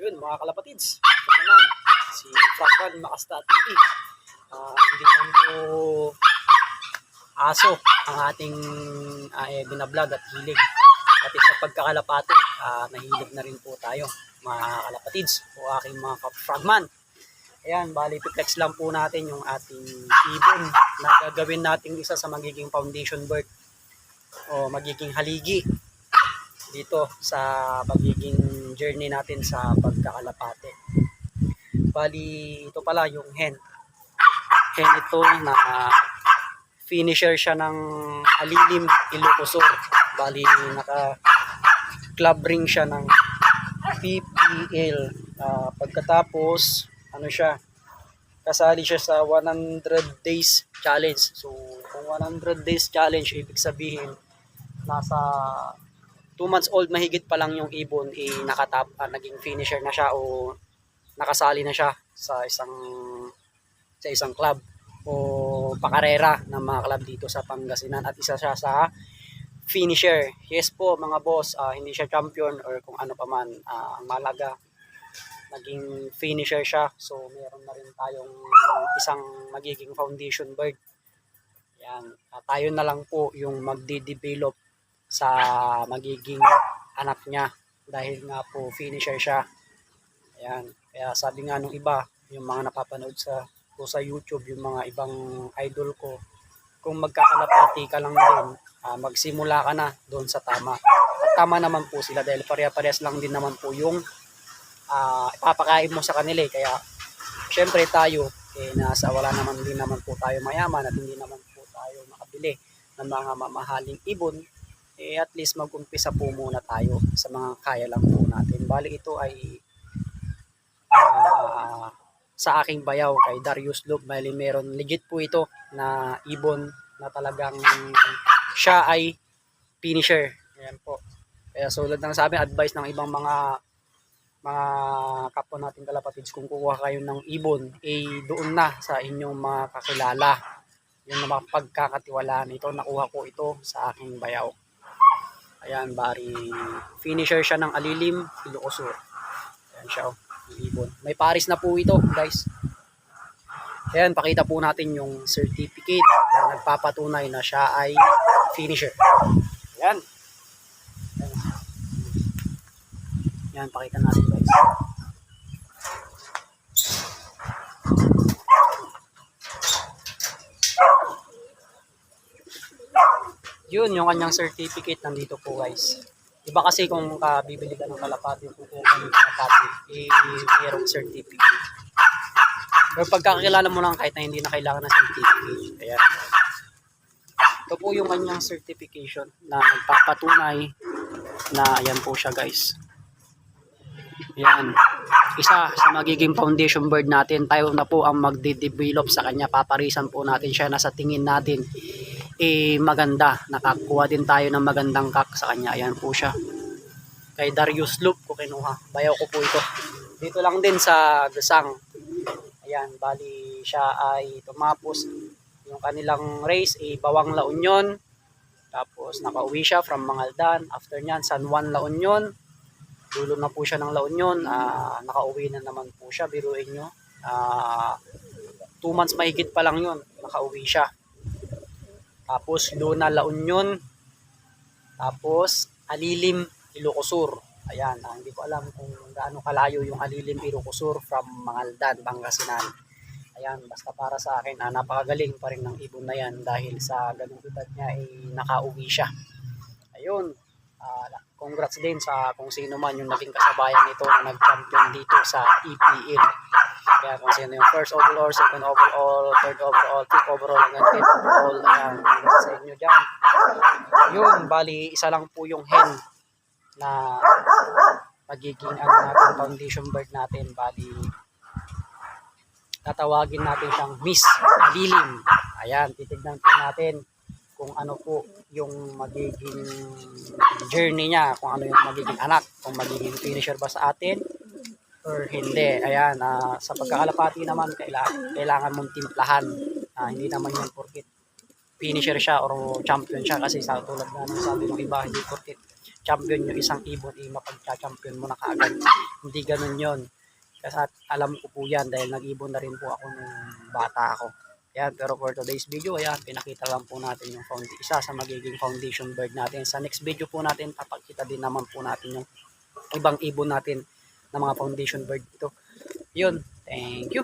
Yun, mga kalapatids. Ito naman, si Frank Makasta TV. Ah, hindi lang po aso ang ating uh, eh, binablog at hilig. Pati sa pagkakalapati, ah, nahilig na rin po tayo, mga kalapatids o aking mga kapfragman. Ayan, bali flex lang po natin yung ating ibon na gagawin natin isa sa magiging foundation bird o magiging haligi dito sa magiging journey natin sa pagkakalapate. Bali, ito pala yung hen. Hen ito na finisher siya ng Alilim Ilocosur. Bali, naka club ring siya ng PPL. Ah, pagkatapos, ano siya, kasali siya sa 100 days challenge. So, kung 100 days challenge, ibig sabihin, nasa 2 months old mahigit pa lang yung ibon, eh, nakatap, ah, naging finisher na siya o nakasali na siya sa isang sa isang club o pakarera ng mga club dito sa Pangasinan at isa siya sa finisher. Yes po mga boss, ah, hindi siya champion or kung ano pa man ah, ang malaga naging finisher siya. So meron na rin tayong isang magiging foundation bird. Yan. Ah, tayo na lang po yung magde-develop sa magiging anak niya dahil nga po finisher siya. Ayan. Kaya sabi nga nung iba, yung mga napapanood sa ko sa YouTube, yung mga ibang idol ko, kung magkakalapati ka lang din, ah, magsimula ka na doon sa tama. At tama naman po sila dahil pareha-parehas lang din naman po yung ah, ipapakain mo sa kanila eh. Kaya syempre tayo, eh, nasa wala naman din naman po tayo mayaman at hindi naman po tayo makabili ng mga mamahaling ibon eh at least mag-umpisa po muna tayo sa mga kaya lang po natin. Bali ito ay ah, sa aking bayaw kay Darius Lub. Bali meron legit po ito na ibon na talagang siya ay finisher. Ayan po. Kaya sulad ng sabi, advice ng ibang mga mga kapwa natin kalapatids kung kukuha kayo ng ibon, eh doon na sa inyong mga kakilala. Yung mga pagkakatiwalaan ito, nakuha ko ito sa aking bayaw. Ayan, bari finisher siya ng Alilim, Ilocosur. Ayan siya, oh. May paris na po ito, guys. Ayan, pakita po natin yung certificate na nagpapatunay na siya ay finisher. Ayan. Ayan. Yan, pakita natin guys. Yun, yung kanyang certificate nandito po guys. Iba kasi kung ka bibili ka ng kalapati, kung kukuha ng kalapati, eh, mayroong certificate. Pero pagkakilala mo lang kahit na hindi na kailangan ng certificate. Kaya, ito po yung kanyang certification na nagpapatunay na ayan po siya guys. Yan. Isa sa magiging foundation bird natin, tayo na po ang magde-develop sa kanya. Paparisan po natin siya na sa tingin natin eh maganda. Nakakuha din tayo ng magandang kak sa kanya. Ayan po siya. Kay Darius Loop ko kinuha. Bayaw ko po ito. Dito lang din sa Gasang. Ayan, bali siya ay tumapos yung kanilang race eh Bawang La Union. Tapos nakauwi siya from Mangaldan. After nyan, San Juan La Union dulo na po siya ng La Union, ah, nakauwi na naman po siya, biruin nyo. Ah, two months mahigit pa lang yun, nakauwi siya. Tapos Luna La Union, tapos Alilim Ilocosur. Ayan, ah, hindi ko alam kung gaano kalayo yung Alilim Ilocosur from Mangaldan, Pangasinan. Ayan, basta para sa akin, ah, napakagaling pa rin ng ibon na yan dahil sa ganung edad niya ay nakauwi siya. Ayun, ah, congrats din sa kung sino man yung naging kasabayan nito na nag-champion dito sa EPL. Kaya kung sino yung first overall, second overall, third overall, fifth overall, hanggang tenth overall, ayan, congrats sa inyo dyan. Yun, bali, isa lang po yung hen na magiging ano natin, foundation bird natin, bali, tatawagin natin siyang Miss Alilim. Ayan, titignan po natin kung ano po yung magiging journey niya, kung ano yung magiging anak, kung magiging finisher ba sa atin or hindi. Ayan, ah, sa pagkakalapati naman, kailangan, kailangan mong timplahan. Ah, hindi naman yung porkit finisher siya or champion siya kasi sa tulad na ng sabi ng iba, hindi porkit champion yung isang ibon, eh, mapagcha-champion mo na kaagad. Hindi ganun yon Kasi alam ko po yan dahil nag-ibon na rin po ako nung bata ako. Ayan, pero for today's video, ayan, pinakita lang po natin yung found isa sa magiging foundation bird natin. Sa next video po natin, papakita din naman po natin yung ibang ibon natin na mga foundation bird ito. Yun, thank you.